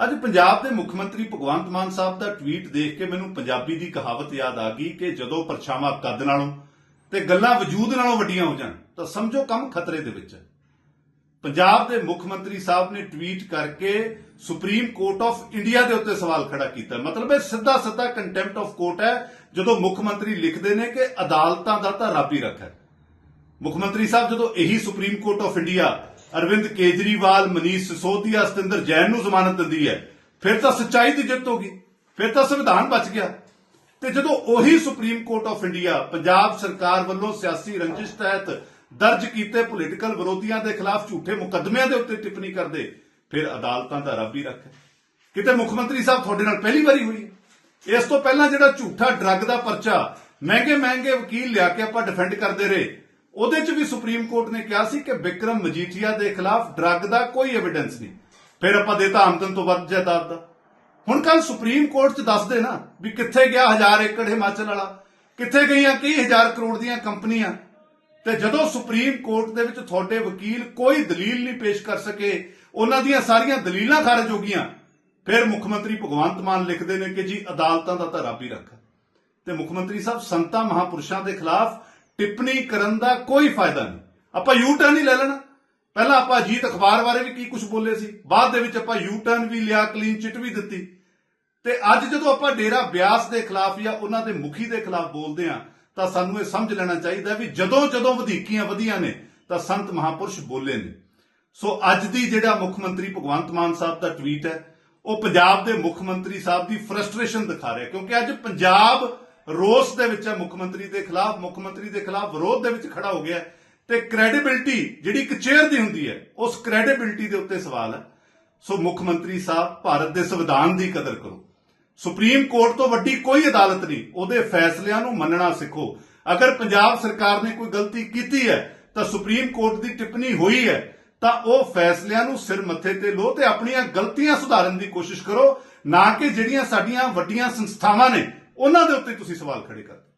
ਅੱਜ ਪੰਜਾਬ ਦੇ ਮੁੱਖ ਮੰਤਰੀ ਭਗਵੰਤ ਮਾਨ ਸਾਹਿਬ ਦਾ ਟਵੀਟ ਦੇਖ ਕੇ ਮੈਨੂੰ ਪੰਜਾਬੀ ਦੀ ਕਹਾਵਤ ਯਾਦ ਆ ਗਈ ਕਿ ਜਦੋਂ ਪਰਛਾਵਾਂ ਕੱਦ ਨਾਲੋਂ ਤੇ ਗੱਲਾਂ ਵਜੂਦ ਨਾਲੋਂ ਵੱਡੀਆਂ ਹੋ ਜਾਣ, ਤਾਂ ਸਮਝੋ ਕੰਮ ਖਤਰੇ ਦੇ ਵਿੱਚ ਹੈ। ਪੰਜਾਬ ਦੇ ਮੁੱਖ ਮੰਤਰੀ ਸਾਹਿਬ ਨੇ ਟਵੀਟ ਕਰਕੇ ਸੁਪਰੀਮ ਕੋਰਟ ਆਫ ਇੰਡੀਆ ਦੇ ਉੱਤੇ ਸਵਾਲ ਖੜਾ ਕੀਤਾ। ਮਤਲਬ ਇਹ ਸਿੱਧਾ ਸਿੱਧਾ ਕੰਟੈਂਪਟ ਆਫ ਕੋਰਟ ਹੈ, ਜਦੋਂ ਮੁੱਖ ਮੰਤਰੀ ਲਿਖਦੇ ਨੇ ਕਿ ਅਦਾਲਤਾਂ ਦਾ ਤਾਂ ਰੱਬ ਹੀ ਰੱਖ ਹੈ। ਮੁੱਖ ਮੰਤਰੀ ਸਾਹਿਬ ਜਦੋਂ ਇਹੀ supreme court of India Arvind Kejriwal, Manish Sisodia, Satyendar Jain ਨੂੰ ਜ਼ਮਾਨਤ ਦਿੰਦੀ ਹੈ। ਫਿਰ ਤਾਂ ਸੱਚਾਈ ਦੀ ਜਿੱਤ ਹੋ ਗਈ। ਫਿਰ ਤਾਂ ਸੰਵਿਧਾਨ ਬਚ ਗਿਆ। ਤੇ ਜਦੋਂ ਉਹੀ supreme court of India Punjab ਸਰਕਾਰ ਵੱਲੋਂ ਸਿਆਸੀ ਰੰਜਿਸ਼ ਤਹਿਤ ਦਰਜ ਕੀਤੇ ਪੋਲੀਟੀਕਲ ਵਿਰੋਧੀਆਂ ਦੇ ਖਿਲਾਫ ਝੂਠੇ ਮੁਕੱਦਮਿਆਂ ਦੇ ਉੱਤੇ ਟਿੱਪਣੀ ਕਰਦੇ, ਫਿਰ ਅਦਾਲਤਾਂ ਦਾ ਰੱਬ ਹੀ ਰੱਖੇ ਕਿਤੇ ਮੁੱਖ ਮੰਤਰੀ ਸਾਹਿਬ ਤੁਹਾਡੇ ਨਾਲ ਪਹਿਲੀ ਵਾਰੀ ਹੋਈ ਇਸ ਤੋਂ ਪਹਿਲਾਂ ਜਿਹੜਾ ਝੂਠਾ ਡਰੱਗ ਦਾ ਪਰਚਾ ਮਹਿੰਗੇ ਮਹਿੰਗੇ ਵਕੀਲ ਲਿਆ ਕੇ ਆਪਾਂ ਡਿਫੈਂਡ ਕਰਦੇ ਰਹੇ ਉਹਦੇ 'ਚ ਵੀ ਸੁਪਰੀਮ ਕੋਰਟ ਨੇ ਕਿਹਾ ਸੀ ਕਿ ਵਿਕਰਮ ਮਜੀਠੀਆ ਦੇ ਖਿਲਾਫ ਡਰੱਗ ਦਾ ਕੋਈ ਐਵੀਡੈਂਸ ਨਹੀਂ। ਫਿਰ ਆਪਾਂ ਦੇਤਾ ਆਮਦਨ ਤੋਂ ਵੱਧ ਜਾਇਦਾਦ ਦਾ। ਹੁਣ ਕੱਲ ਸੁਪਰੀਮ ਕੋਰਟ 'ਚ ਦੱਸਦੇ ਨਾ ਵੀ ਕਿੱਥੇ ਗਿਆ ਹਜ਼ਾਰ ਏਕੜ ਹਿਮਾਚਲ ਵਾਲਾ, ਕਿੱਥੇ ਗਈਆਂ ਕਈ ਕਰੋੜ ਦੀਆਂ ਕੰਪਨੀਆਂ। ਤੇ ਜਦੋਂ ਸੁਪਰੀਮ ਕੋਰਟ ਦੇ ਵਿੱਚ ਤੁਹਾਡੇ ਵਕੀਲ ਕੋਈ ਦਲੀਲ ਨਹੀਂ ਪੇਸ਼ ਕਰ ਸਕੇ, ਉਹਨਾਂ ਦੀਆਂ ਸਾਰੀਆਂ ਦਲੀਲਾਂ ਖਾਰਜ ਹੋ ਗਈਆਂ। ਫਿਰ ਮੁੱਖ ਮੰਤਰੀ ਭਗਵੰਤ ਮਾਨ ਲਿਖਦੇ ਨੇ ਕਿ ਜੀ ਅਦਾਲਤਾਂ ਦਾ ਤਾਂ ਰੱਬ ਹੀ ਰੱਖਾ। ਤੇ ਮੁੱਖ ਮੰਤਰੀ ਸਾਹਿਬ ਸੰਤਾਂ ਮਹਾਪੁਰਸ਼ਾਂ ਦੇ ਖਿਲਾਫ ਟਿੱਪਣੀ ਕਰਨ ਦਾ ਕੋਈ ਫਾਇਦਾ ਨਹੀਂ। ਆਪਾਂ ਯੂ ਟਰਨ ਹੀ ਲੈ ਲੈਣਾ। ਪਹਿਲਾਂ ਆਪਾਂ ਅਜੀਤ ਅਖਬਾਰ ਬਾਰੇ ਵੀ ਕੀ ਕੁਝ ਬੋਲੇ ਸੀ। ਬਾਅਦ ਦੇ ਵਿੱਚ ਆਪਾਂ ਯੂ ਟਰਨ ਵੀ ਲਿਆ ਕਲੀਨ ਚਿੱਟ ਵੀ ਦਿੱਤੀ। ਤੇ ਅੱਜ ਜਦੋਂ ਆਪਾਂ ਡੇਰਾ ਬਿਆਸ ਦੇ ਖਿਲਾਫ ਜਾਂ ਉਹਨਾਂ ਦੇ ਮੁਖੀ ਦੇ ਖਿਲਾਫ ਬੋਲਦੇ ਆ ਤਾਂ ਸਾਨੂੰ ਇਹ ਸਮਝ ਲੈਣਾ ਚਾਹੀਦਾ ਵੀ ਜਦੋਂ ਜਦੋਂ ਵਧੀਕੀਆਂ ਵਧੀਆਂ ਨੇ, ਤਾਂ ਸੰਤ ਮਹਾਪੁਰਸ਼ ਬੋਲੇ ਨੇ। ਸੋ ਅੱਜ ਦੀ ਜਿਹੜਾ ਮੁੱਖ ਮੰਤਰੀ ਭਗਵੰਤ ਮਾਨ ਸਾਹਿਬ ਦਾ ਟਵੀਟ ਹੈ, ਉਹ ਪੰਜਾਬ ਦੇ ਮੁੱਖ ਮੰਤਰੀ ਸਾਹਿਬ ਦੀ ਫਰਸਟ੍ਰੇਸ਼ਨ ਦਿਖਾ ਰਿਹਾ ਕਿਉਂਕਿ ਅੱਜ ਪੰਜਾਬ ਰੋਸ ਦੇ ਵਿੱਚ ਹੈ, ਮੁੱਖ ਮੰਤਰੀ ਦੇ ਖਿਲਾਫ, ਮੁੱਖ ਮੰਤਰੀ ਦੇ ਖਿਲਾਫ ਵਿਰੋਧ ਦੇ ਵਿੱਚ ਖੜਾ ਹੋ ਗਿਆ ਹੈ। ਤੇ ਕ੍ਰੈਡੀਬਿਲਟੀ ਜਿਹੜੀ ਇੱਕ ਚੇਅਰ ਦੀ ਹੁੰਦੀ ਹੈ, ਉਸ ਕ੍ਰੈਡੀਬਿਲਟੀ ਦੇ ਉੱਤੇ ਸਵਾਲ ਹੈ। ਸੋ ਮੁੱਖ ਮੰਤਰੀ ਸਾਹਿਬ, ਭਾਰਤ ਦੇ ਸੰਵਿਧਾਨ ਦੀ ਕਦਰ ਕਰੋ। ਸੁਪਰੀਮ ਕੋਰਟ ਤੋਂ ਵੱਡੀ ਕੋਈ ਅਦਾਲਤ ਨਹੀਂ, ਉਹਦੇ ਫੈਸਲਿਆਂ ਨੂੰ ਮੰਨਣਾ ਸਿੱਖੋ। ਅਗਰ ਪੰਜਾਬ ਸਰਕਾਰ ਨੇ ਕੋਈ ਗਲਤੀ ਕੀਤੀ ਹੈ, ਤਾਂ ਸੁਪਰੀਮ ਕੋਰਟ ਦੀ ਟਿੱਪਣੀ ਹੋਈ ਹੈ, ਤਾਂ ਉਹ ਫੈਸਲਿਆਂ ਨੂੰ ਸਿਰ ਮੱਥੇ ਤੇ ਲੋ ਤੇ ਆਪਣੀਆਂ ਗਲਤੀਆਂ ਸੁਧਾਰਨ ਦੀ ਕੋਸ਼ਿਸ਼ ਕਰੋ, ਨਾ ਕਿ ਜਿਹੜੀਆਂ ਸਾਡੀਆਂ ਵੱਡੀਆਂ ਸੰਸਥਾਵਾਂ ਨੇ ਉਹਨਾਂ ਦੇ ਉੱਤੇ ਤੁਸੀਂ ਸਵਾਲ ਖੜੇ ਕਰਦੇ